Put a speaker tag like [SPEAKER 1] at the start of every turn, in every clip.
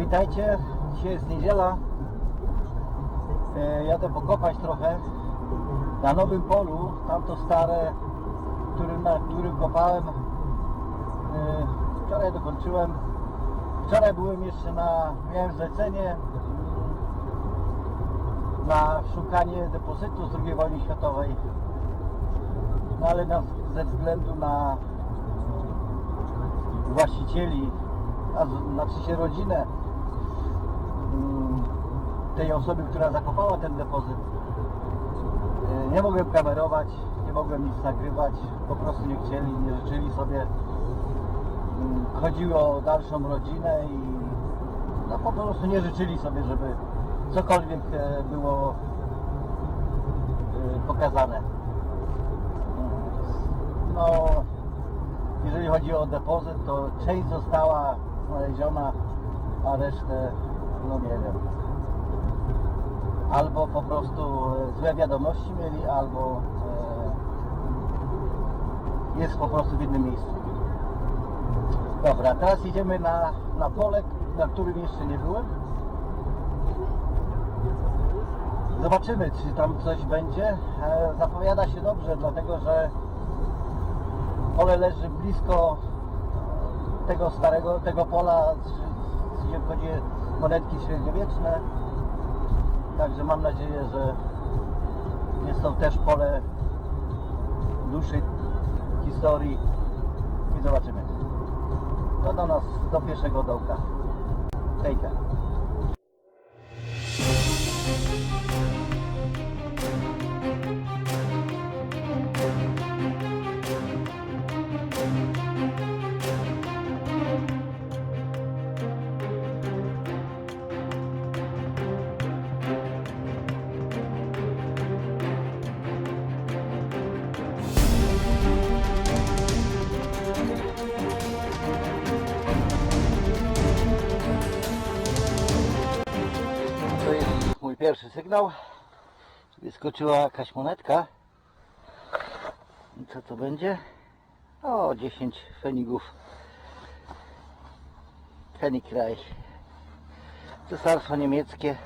[SPEAKER 1] Witajcie, dzisiaj jest niedziela. E, Jadę pokopać trochę na nowym polu, tamto stare, którym, na którym kopałem. E, Wczoraj dokończyłem. Wczoraj byłem jeszcze na, miałem zlecenie na szukanie depozytu z II wojny światowej. No ale na, ze względu na właścicieli, a znaczy się rodzinę tej osoby, która zakopała ten depozyt. E, Nie mogłem kamerować, nie mogłem nic nagrywać, po prostu nie chcieli, nie życzyli sobie. Mm, Chodziło o dalszą rodzinę i no, po prostu nie życzyli sobie, żeby cokolwiek e, było pokazane. No, jeżeli chodzi o depozyt, to część została znaleziona, a resztę, no nie wiem. Albo po prostu e, złe wiadomości mieli, albo e, jest po prostu w innym miejscu. Dobra, teraz idziemy na, na pole, na którym jeszcze nie byłem. Zobaczymy, czy tam coś będzie. E, zapowiada się dobrze, dlatego że pole leży blisko tego starego, tego pola, gdzie monetki średniowieczne. Także mam nadzieję, że jest to też pole dłuższej historii i zobaczymy. To do nas, do pierwszego dołka. Hejka. To pierwszy sygnał. Wyskoczyła jakaś monetka. I co to będzie? O, 10 fenigów. Fenigreich. Cesarstwo niemieckie.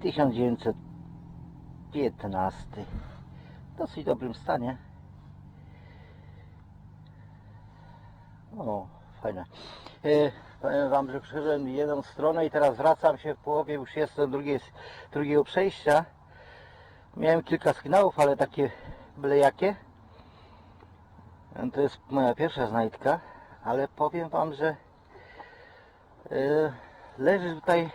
[SPEAKER 1] Tysiąc dziewięćset piętnasty. W dosyć dobrym stanie. O, fajne. E, powiem Wam, że przeszedłem jedną stronę i teraz wracam się w połowie, już jestem drugiej, drugiego przejścia. Miałem kilka sygnałów, ale takie byle jakie. To jest moja pierwsza znajdka, ale powiem Wam, że e, leży tutaj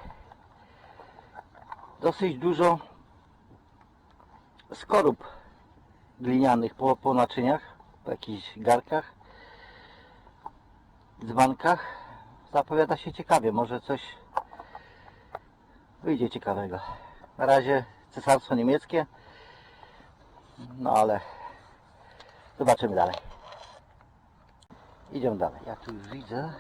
[SPEAKER 1] dosyć dużo skorup glinianych po, po naczyniach, po jakichś garkach dzbankach zapowiada się ciekawie. Może coś wyjdzie ciekawego. Na razie cesarstwo niemieckie. No ale zobaczymy dalej. Idziemy dalej. Ja tu już widzę.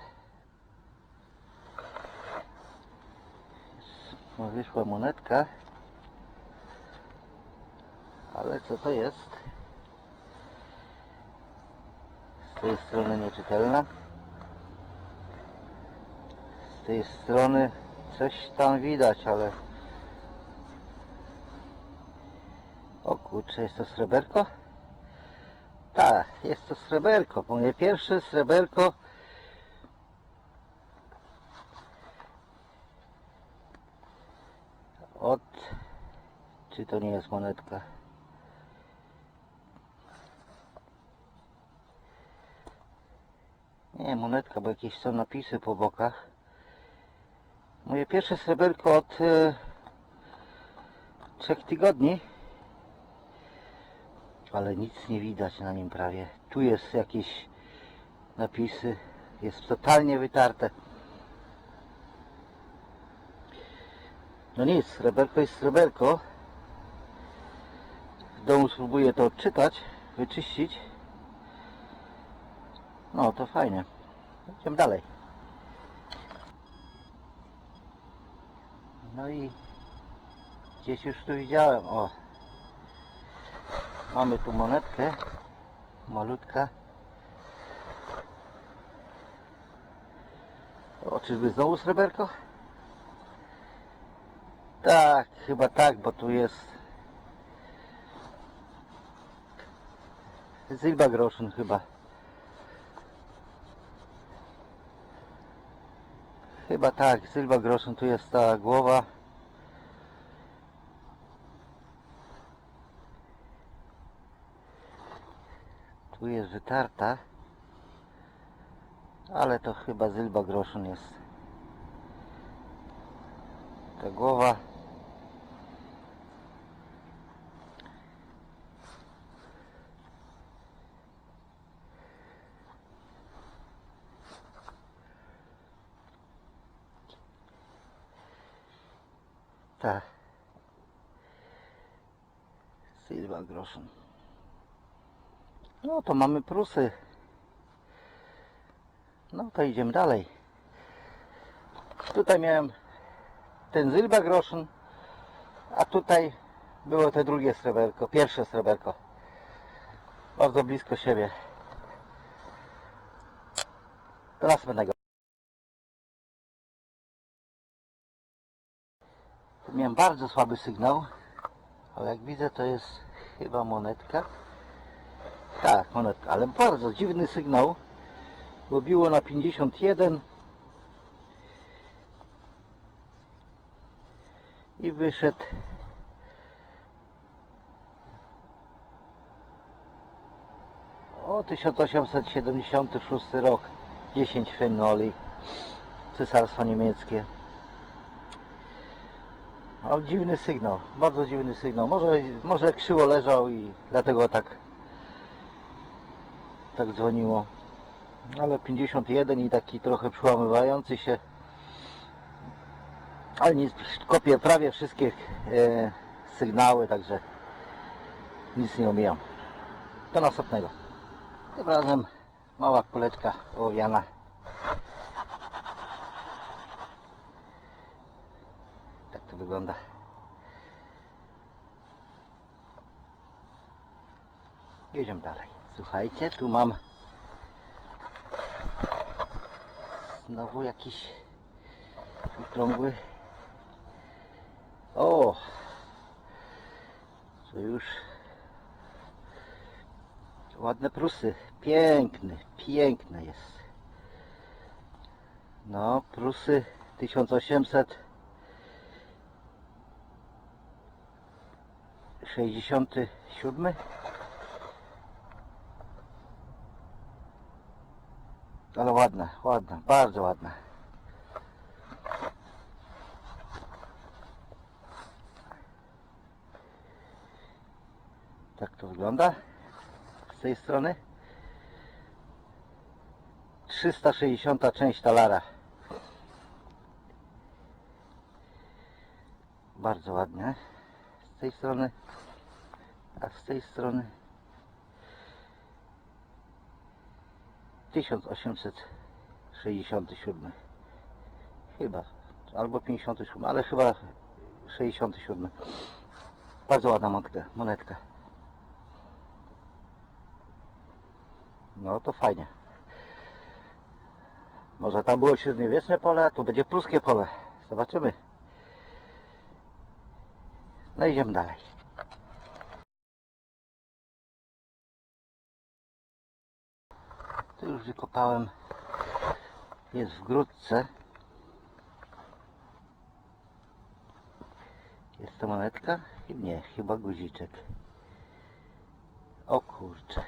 [SPEAKER 1] No, wyszła monetka. Ale co to jest? Z tej strony nieczytelna tej strony coś tam widać, ale o kurczę, jest to sreberko? Tak, jest to sreberko, moje pierwsze sreberko od czy to nie jest monetka? Nie, monetka, bo jakieś są napisy po bokach. Moje pierwsze sreberko od e, trzech tygodni. Ale nic nie widać na nim prawie. Tu jest jakieś napisy. Jest totalnie wytarte. No nic, sreberko jest sreberko. W domu spróbuję to odczytać, wyczyścić. No to fajnie. Idziemy dalej. No i gdzieś już tu widziałem, o. Mamy tu monetkę, malutka. O, czyżby znowu sreberko? Tak, chyba tak, bo tu jest Zilba groszyn chyba. Chyba tak, Zilba Groszyn, tu jest ta głowa. Tu jest wytarta. Ale to chyba Zilba Groszyn jest. Ta głowa. Tak. Silva Groszyn. No to mamy Prusy. No to idziemy dalej. Tutaj miałem ten Zylba Groszyn, a tutaj było te drugie sreberko, pierwsze sreberko. Bardzo blisko siebie. Do następnego. Miałem bardzo słaby sygnał, ale jak widzę to jest chyba monetka. Tak, monetka, ale bardzo dziwny sygnał, bo biło na 51 i wyszedł. O 1876 rok. 10 fenoli. Cesarstwo niemieckie o, dziwny sygnał, bardzo dziwny sygnał może, może krzywo leżał i dlatego tak tak dzwoniło ale 51 i taki trochę przełamywający się ale nic, kopię prawie wszystkie e, sygnały, także nic nie omijam. Do następnego. Tym razem mała kuleczka ołowiana. Tak wygląda. Jedziemy dalej. Słuchajcie, tu mam znowu jakiś okrągły o! To już ładne prusy. Piękny, piękny jest. No, prusy 1867 ale ładne, ładne, bardzo ładne. Tak to wygląda z tej strony. 360 część talara. Bardzo ładnie. Z tej strony, a z tej strony 1867. Chyba, albo 57, ale chyba 67. Bardzo ładna monetka. monetka. No to fajnie. Może tam było średniowieczne pole, a tu będzie pruskie pole. Zobaczymy. No idziemy dalej. Tu już wykopałem. Jest w grudce. Jest to monetka? Nie, chyba guziczek. O kurcze.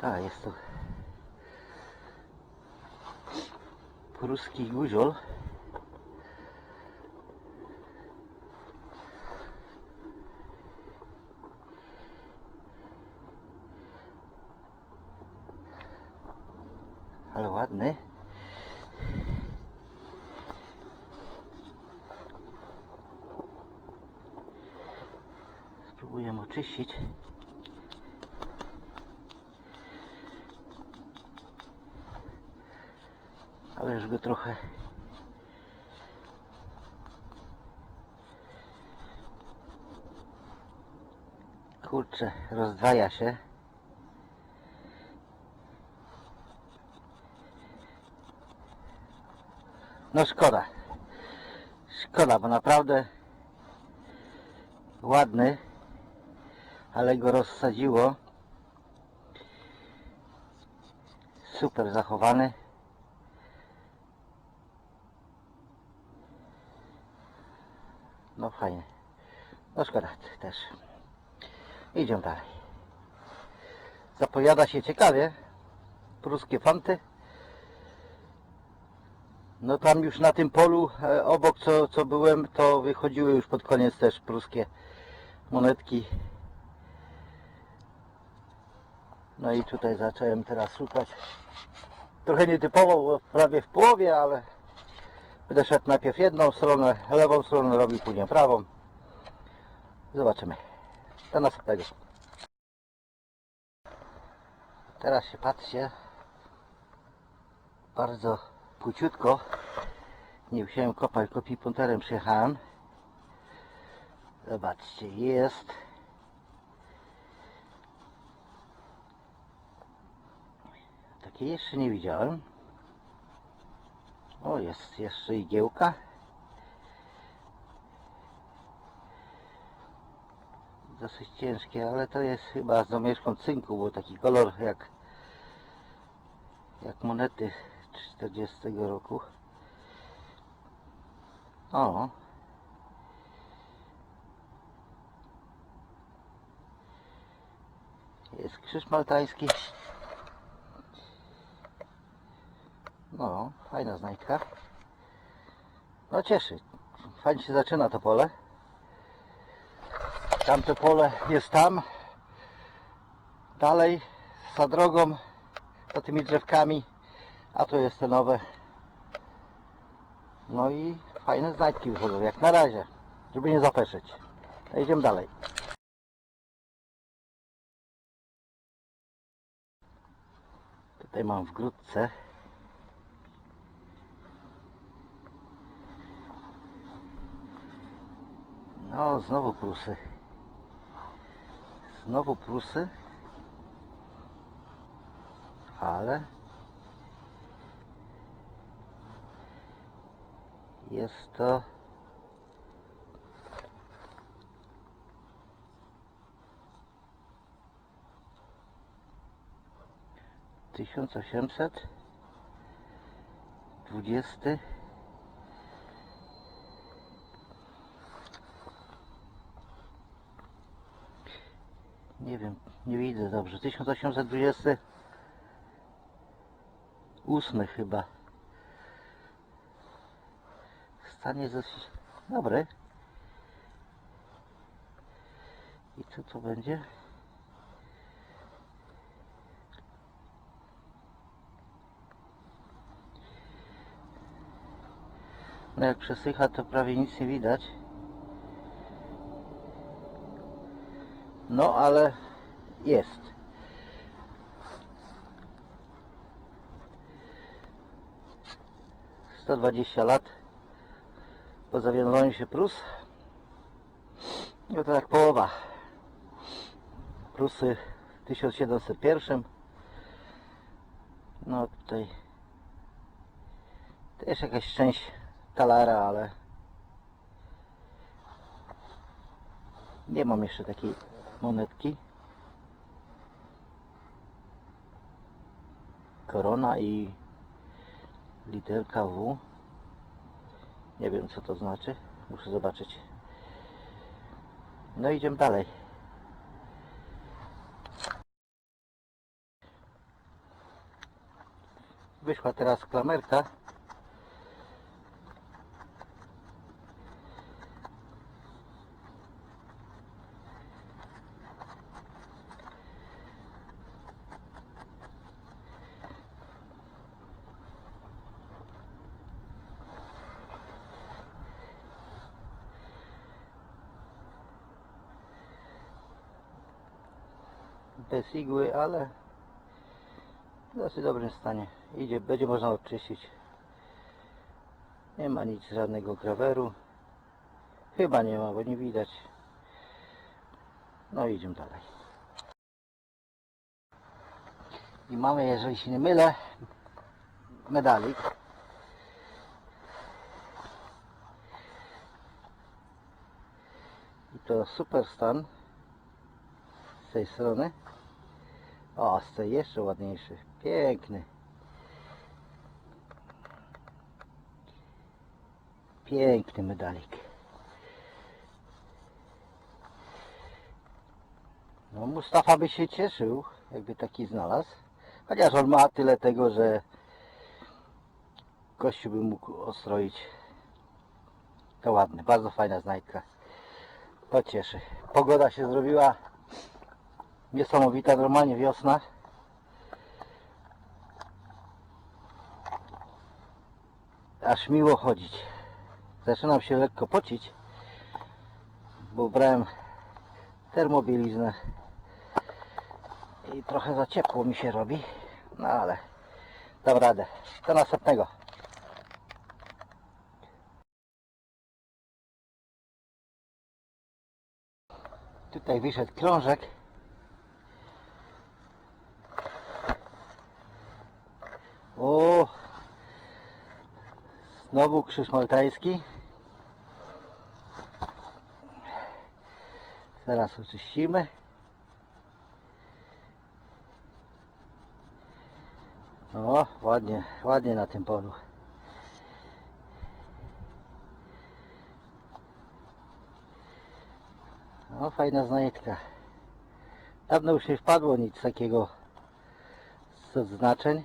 [SPEAKER 1] Tak, jest to pruski guziol. jeszcze rozdwaja się. No szkoda. Szkoda, bo naprawdę ładny, ale go rozsadziło. Super zachowany. No fajnie. No szkoda też. Idziemy dalej. Zapowiada się ciekawie. Pruskie fanty. No tam już na tym polu e, obok co, co byłem, to wychodziły już pod koniec też pruskie monetki. No i tutaj zacząłem teraz szukać. Trochę nietypowo, bo prawie w połowie, ale będę szedł najpierw jedną stronę, lewą stronę robił później prawą. Zobaczymy. Do następnego. Teraz się patrzcie. Bardzo płciutko. Nie musiałem kopać, kopi punterem przyjechałem. Zobaczcie, jest. Takiej jeszcze nie widziałem. O, jest jeszcze igiełka. Dosyć ciężkie, ale to jest chyba z domieszką cynku, bo taki kolor jak jak monety 40 roku. O. Jest krzyż maltański. No, fajna znajdka. No cieszy. Fajnie się zaczyna to pole. Tamte pole jest tam. Dalej za drogą, za tymi drzewkami. A tu jest te nowe. No i fajne znajdki wychodzą, jak na razie. Żeby nie zapeszyć. No idziemy dalej. Tutaj mam w grudce No, znowu Prusy. Znowu Prusy. Ale jest to tysiąc osiemset dwudziesty nie wiem, nie widzę dobrze. 1828 chyba. Stan jest dosyć dobry i co to będzie? No jak przesycha to prawie nic nie widać No ale jest. Sto dwadzieścia lat po zawiązaniu się Prus. No to jak połowa. Prusy w 1701. No tutaj też jakaś część talara, ale nie mam jeszcze takiej monetki. Korona i literka W. Nie wiem co to znaczy. Muszę zobaczyć. No idziemy dalej. Wyszła teraz klamerka. bez igły, ale w dosyć dobrym stanie. Idzie, będzie można odczyścić. Nie ma nic, żadnego graweru. Chyba nie ma, bo nie widać. No idziemy dalej. I mamy, jeżeli się nie mylę, medalik. I to super stan z tej strony. O, jeszcze ładniejszy. Piękny. Piękny medalik. No Mustafa by się cieszył, jakby taki znalazł. Chociaż on ma tyle tego, że gościu by mógł ostroić. To ładny, bardzo fajna znajdka. To cieszy. Pogoda się zrobiła niesamowita, normalnie wiosna. Aż miło chodzić. Zaczynam się lekko pocić, bo brałem termobieliznę i trochę za ciepło mi się robi, no ale dam radę. Do następnego. Tutaj wyszedł krążek. O, znowu krzyż maltański. Teraz oczyścimy. O, ładnie, ładnie na tym polu. No, fajna znajdka. Dawno już nie wpadło nic takiego z odznaczeń.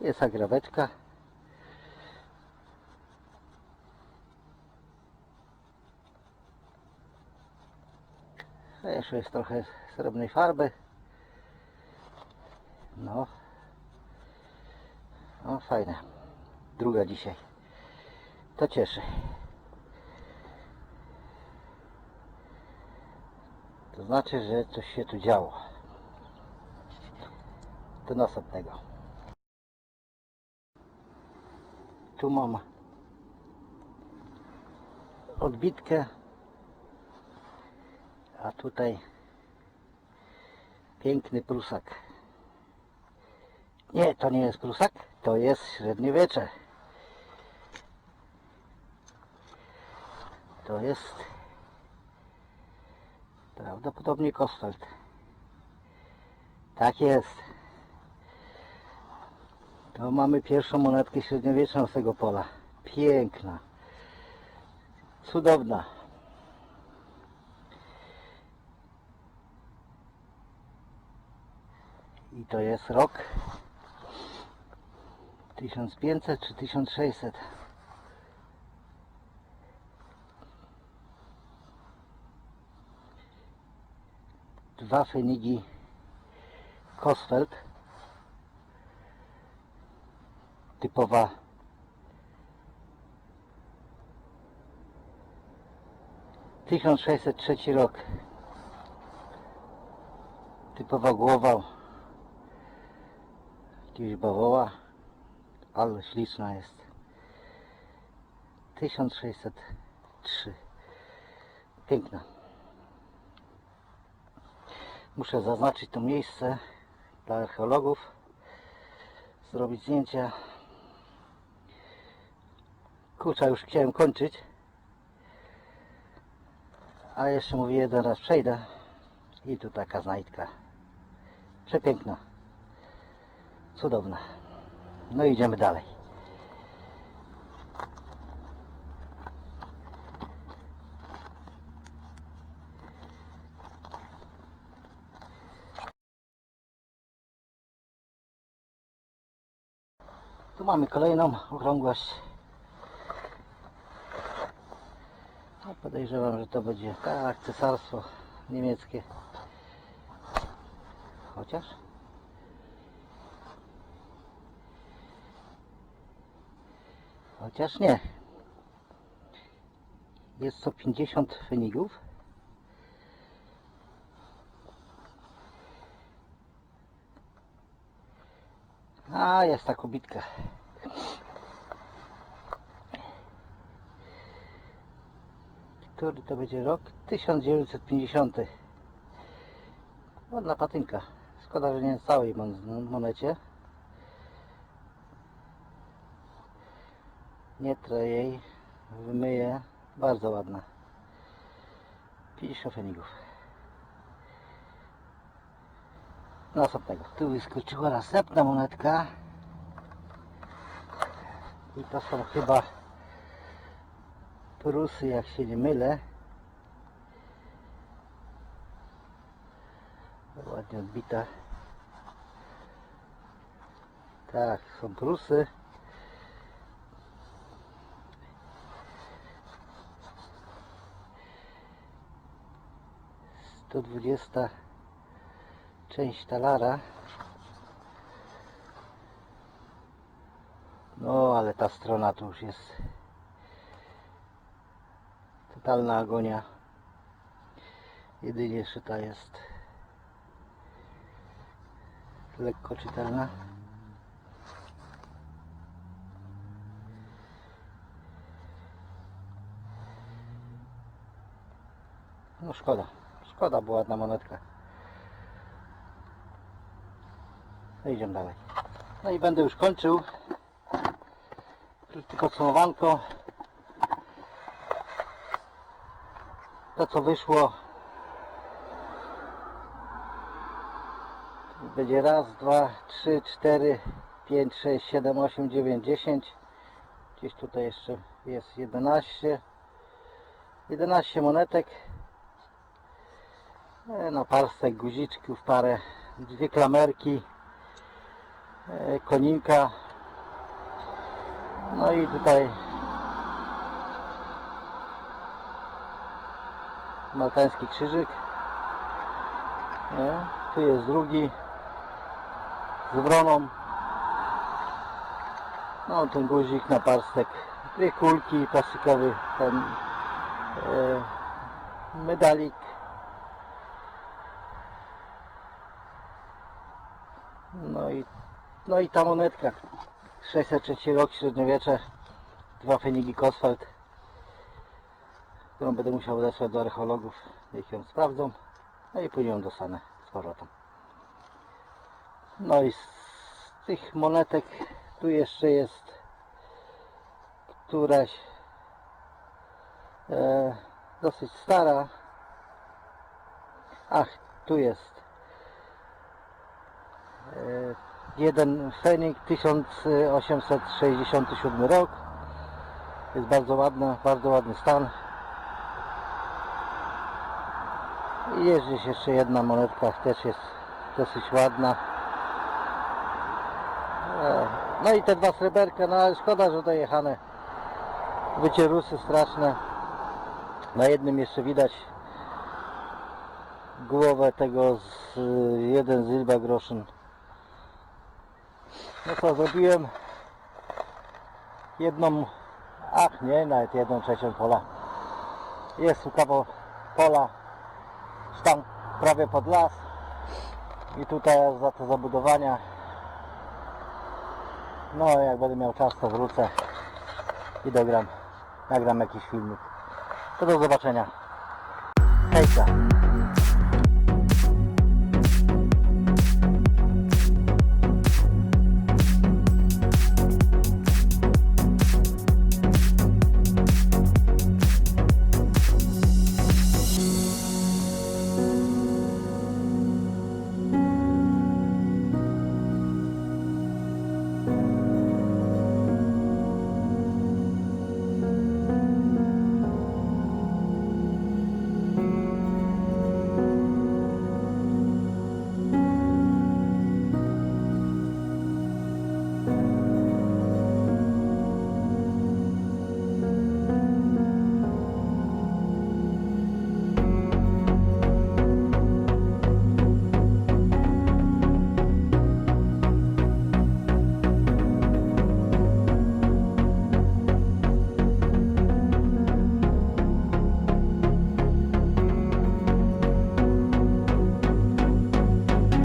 [SPEAKER 1] Jest agraweczka. A Jeszcze jest trochę srebrnej farby. No. No fajne. Druga dzisiaj. To cieszy. To znaczy, że coś się tu działo. Do następnego. Tu mam odbitkę, a tutaj piękny prusak. Nie, to nie jest prusak, to jest średniowiecze. To jest prawdopodobnie Kostelt. Tak jest. To mamy pierwszą monetkę średniowieczną z tego pola. Piękna. Cudowna. I to jest rok 1500 czy 1600. Dwa fenigi Kosfeld. Typowa Tysiąc sześćset trzeci rok. Typowa głowa jakiegoś bawoła, ale śliczna jest. 1603. Piękna. Muszę zaznaczyć to miejsce dla archeologów, zrobić zdjęcia. Kurczę, już chciałem kończyć, a jeszcze mówię jeden raz przejdę i tu taka znajdka. Przepiękna. Cudowna. No idziemy dalej. Tu mamy kolejną okrągłość. No podejrzewam, że to będzie tak, cesarstwo niemieckie. Chociaż Chociaż nie. Jest to 50 fenigów. A, jest ta kobitka. Który to będzie rok? 1950. Ładna patynka. Szkoda, że nie w całej mon- monecie. Nie trę jej, wymyję. Bardzo ładna. 50 fenigów. Następnego. Tu wyskoczyła następna monetka. I to są chyba Prusy, jak się nie mylę. Ładnie odbita. Tak, są Prusy. Sto dwudziesta część talara. No, ale ta strona to już jest totalna agonia. Jedynie szyta jest lekko czytelna. No szkoda. Szkoda była ładna monetka. No idziemy dalej. No i będę już kończył. Krótkie podsumowanko. To co wyszło będzie raz, dwa, trzy, cztery, pięć, sześć, siedem, osiem, dziewięć, dziesięć. Gdzieś tutaj jeszcze jest 11. 11 monetek. E, No parstek guziczków, parę, dwie klamerki, e, koninka. No i tutaj maltański krzyżyk. Nie? Tu jest drugi z wroną. No ten guzik na parstek. Dwie kulki, plastikowy ten e, medalik. No i, no i ta monetka. 603 rok, średniowiecze. Dwa fenigi Kosfeld. Którą będę musiał odesłać do archeologów. Niech ją sprawdzą. No i później ją dostanę z powrotem. No i z tych monetek tu jeszcze jest któraś e, dosyć stara. Ach, tu jest e, jeden fenik 1867 rok. Jest bardzo ładna, bardzo ładny stan. I jest gdzieś jeszcze jedna monetka, też jest dosyć ładna. E, No i te dwa sreberka, no ale szkoda, że dojechane. Wycierusy straszne. Na jednym jeszcze widać głowę tego z jeden z Ilba groszyn. No co zrobiłem? Jedną, ach nie, nawet jedną trzecią pola. Jest tu kawał pola, tam prawie pod las. I tutaj za te zabudowania. No jak będę miał czas to wrócę i dogram, nagram jakiś filmik. To do zobaczenia. Hejka.